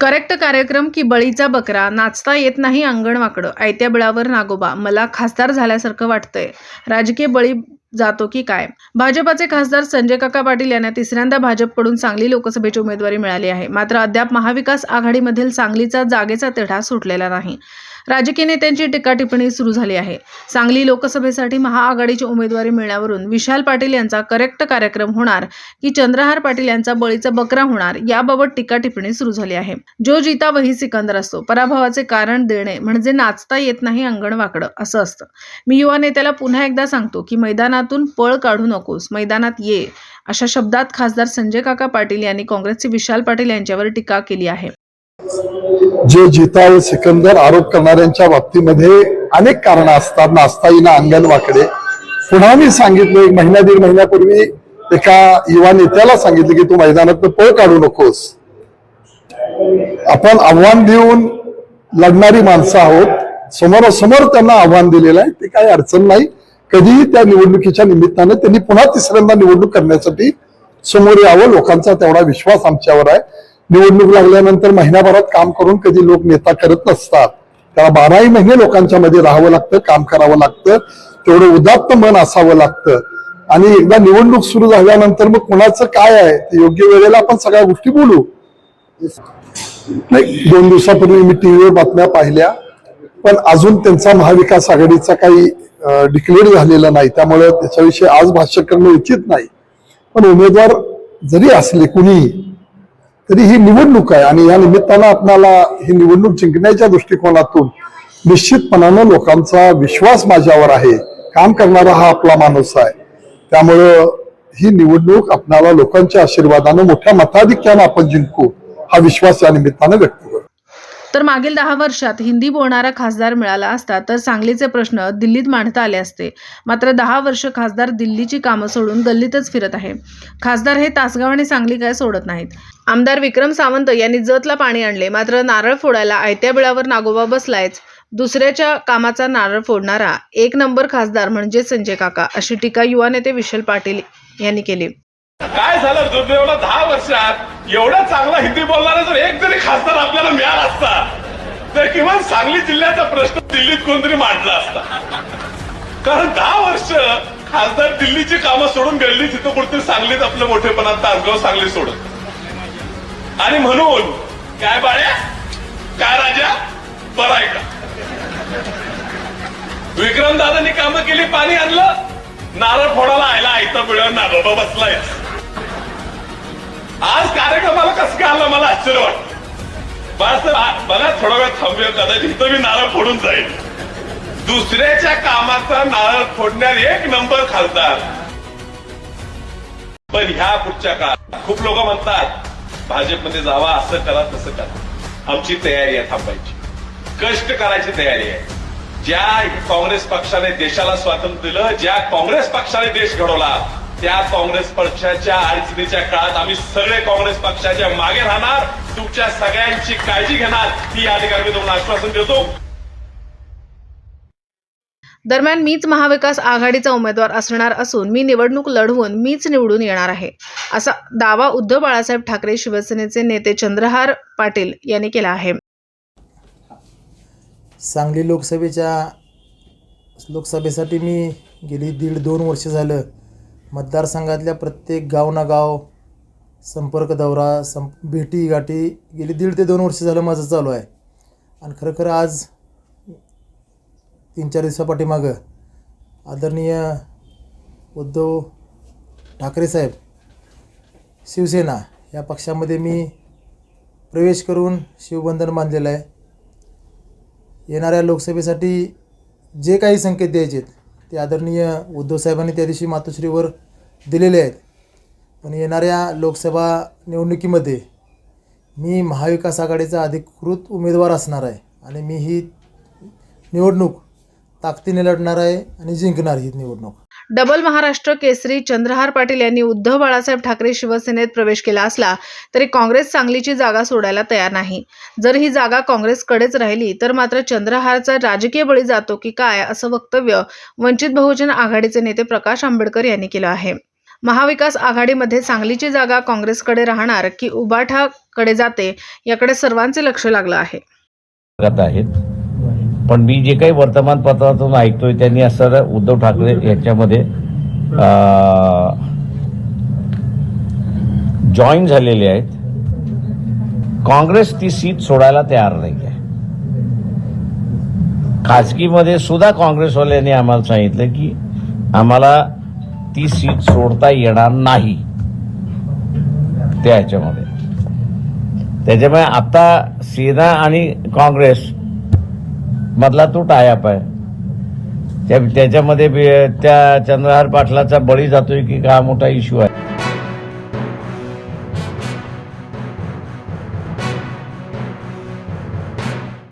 Correct कार्यक्रम की बळीचा बकरा नाचता येत नाही अंगण वाकडं आयत्या बिळावर नागोबा मला खासदार झाल्यासारखं वाटतंय. राजकीय बळी जातो की काय? भाजपाचे खासदार संजय काका पाटील यांना तिसऱ्यांदा भाजपकडून सांगली लोकसभेची उमेदवारी मिळाली आहे. मात्र अद्याप महाविकास आघाडीमधील सांगलीचा जागेचा तिढा सुटलेला नाही. राजकीय नेत्यांची टीकाटिप्पणी सुरू झाली आहे. सांगली लोकसभेसाठी महाआघाडीची उमेदवारी मिळण्यावरून विशाल पाटील यांचा करेक्ट कार्यक्रम होणार की चंद्रहार पाटील यांचा बळीचा बकरा होणार याबाबत टीकाटिप्पणी सुरू झाली आहे. जो जिता वही सिकंदर असतो. पराभवाचे कारण देणे म्हणजे नाचता येत नाही अंगण वाकडं असं असतं. मी युवा नेत्याला पुन्हा एकदा सांगतो की मैदानातून पळ काढू नकोस मैदानात ये अशा शब्दात खासदार संजय काका पाटील यांनी काँग्रेसचे विशाल पाटील यांच्यावर टीका केली आहे. जे जिता व सिकंदर आरोप करणाऱ्यांच्या बाबतीमध्ये अनेक कारणं असतात. नाचता येईना अंगण वाकडे पुन्हा मी सांगितलं एक महिना दीड महिन्यापूर्वी एका युवा नेत्याला सांगितलं की तू मैदानात पळ काढू नकोस. आपण आव्हान देऊन लढणारी माणसं आहोत. समोरासमोर त्यांना आव्हान दिलेलं आहे. ते काही अडचण नाही. कधीही त्या निवडणुकीच्या निमित्तानं त्यांनी पुन्हा तिसऱ्यांदा निवडणूक करण्यासाठी समोर यावं. लोकांचा तेवढा विश्वास आमच्यावर आहे. निवडणूक लागल्यानंतर महिन्याभरात काम करून कधी लोक नेता करत नसतात. त्याला बाराही महिने लोकांच्या मध्ये राहावं लागतं काम करावं लागतं. तेवढं उदात्त मन असावं लागतं. आणि एकदा निवडणूक सुरू झाल्यानंतर मग कुणाचं काय आहे? ते योग्य वेळेला आपण सगळ्या गोष्टी बोलू. नाही दोन दिवसापूर्वी मी टीव्हीवर बातम्या पाहिल्या. पण अजून त्यांचा महाविकास आघाडीचा काही डिक्लेअर झालेला नाही. त्यामुळे त्याच्याविषयी आज भाष्य करणं उचित नाही. पण उमेदवार जरी असले कुणी तरी ही निवडणूक आहे आणि या निमित्तानं आपणाला ही निवडणूक जिंकण्याच्या दृष्टिकोनातून निश्चितपणानं लोकांचा विश्वास माझ्यावर आहे. काम करणारा हा आपला माणूस आहे. त्यामुळं ही निवडणूक आपणाला लोकांच्या आशीर्वादानं मोठ्या मताधिक्यानं आपण जिंकू हा विश्वास या निमित्तानं व्यक्त तर मागील दहा वर्षात हिंदी बोलणारा खासदार मिळाला असता तर सांगलीचे प्रश्न दिल्लीत मांडता आले असते. मात्र दहा वर्ष खासदार दिल्लीची कामं सोडून गल्लीतच फिरत आहे. खासदार हे तासगाव आणि सांगली काय सोडत नाहीत. आमदार विक्रम सावंत यांनी जतला पाणी आणले. मात्र नारळ फोडायला आयत्या बिळावर नागोबा बसलायच. दुसऱ्याच्या कामाचा नारळ फोडणारा एक नंबर खासदार म्हणजे संजय काका अशी टीका युवा नेते विशाल पाटील यांनी केली. काय झालं दुर्दैवाला दहा वर्षात एवढा चांगला हिंदी बोलणारा जर एक जरी खासदार आपल्याला मिळाला असता तर किमान सांगली जिल्ह्याचा प्रश्न दिल्लीत कोणतरी मांडला असता. कारण दहा वर्ष खासदार दिल्लीची कामं सोडून गेली तिथं कुठतरी सांगलीत आपलं मोठेपणा तासगाव सांगली सोडत आणि म्हणून काय बाळ्या? काय राजा? बरं आहे का? विक्रम दादांनी कामं केली पाणी आणलं नारळ फोडाला आयला आयता मिळून नागोबा बसलाय. आज कार्यक्रमाला कसं काय आलं मला आश्चर्य वाटत बाळासाहेब बघा थोडा वेळ थांबूया कदाचित इथं मी नारळ फोडून जाईल दुसऱ्याच्या कामाचा नारळ फोडण्यात एक नंबर खालतात पण ह्या पुढच्या काळात खूप लोक म्हणतात भाजपमध्ये जावा असं करा तसं करा. आमची तयारी आहे थांबायची. कष्ट करायची तयारी आहे. ज्या काँग्रेस पक्षाने देशाला स्वातंत्र्य दिलं ज्या काँग्रेस पक्षाने देश घडवला त्या काँग्रेस पक्षाच्या अडचणीच्या काळात आम्ही सगळे काँग्रेस पक्षाच्या मागे राहणार. तुमच्या सगळ्यांची काळजी घेणार ही या ठिकाणी मी तुम्हाला आश्वासन देतो. दरम्यान मीच महाविकास आघाडीचा उमेदवार असणार असून मी निवडणूक लढवून मीच निवडून येणार आहे असा दावा उद्धव बाळासाहेब ठाकरे शिवसेनेचे नेते चंद्रहार पाटील यांनी केला आहे. सांगली लोकसभेच्या लोकसभेसाठी मी गेली दीड दोन वर्ष झालं. मतदारसंघातल्या प्रत्येक गाव ना गाव संपर्क दौरा सं भेटी गाठी गेली दीड ते दोन वर्ष झालं माझं चालू आहे. आणि खरं खरं आज तीन चार दिवसापाठीमागं आदरणीय उद्धव ठाकरे साहेब शिवसेना या पक्षामध्ये मी प्रवेश करून शिवबंधन बांधलेलं आहे. येणाऱ्या लोकसभेसाठी जे काही संकेत द्यायचे आहेत ते आदरणीय उद्धवसाहेबांनी त्या दिवशी मातोश्रीवर दिलेले आहेत. पण येणाऱ्या लोकसभा निवडणुकीमध्ये मी महाविकास आघाडीचा अधिकृत उमेदवार असणार आहे आणि मी ही निवडणूक ताकदीने लढणार आहे आणि जिंकणार ही निवडणूक. डबल महाराष्ट्र केसरी चंद्रहार पाटील यांनी उद्धव बाळासाहेब ठाकरे शिवसेनेत प्रवेश केला असला तरी काँग्रेस सांगलीची जागा सोडायला तयार नाही. जर ही जागा काँग्रेसकडेच राहिली तर मात्र चंद्रहारचा राजकीय बळी जातो की काय असं वक्तव्य वंचित बहुजन आघाडीचे नेते प्रकाश आंबेडकर यांनी केलं आहे. महाविकास आघाडीमध्ये सांगलीची जागा काँग्रेसकडे राहणार की उबाठाकडे जाते याकडे सर्वांचे लक्ष लागलं आहे. पण मी जे काही वर्तमानपत्रातून ऐकतोय त्यांनी असं उद्धव ठाकरे याच्यामध्ये जॉईन झालेले आहेत. काँग्रेस ती सीट सोडायला तयार नाही आहे खाजगीमध्ये सुद्धा काँग्रेसवाल्यांनी आम्हाला सांगितलं की आम्हाला ती सीट सोडता येणार नाही. त्या ह्याच्यामध्ये. त्याच्यामुळे आता सेना आणि काँग्रेस मधला तो टायअप आहे. त्या त्याच्यामध्ये बी- त्या चंद्रहार पाटलाचा बळी जातोय की हा मोठा इश्यू आहे.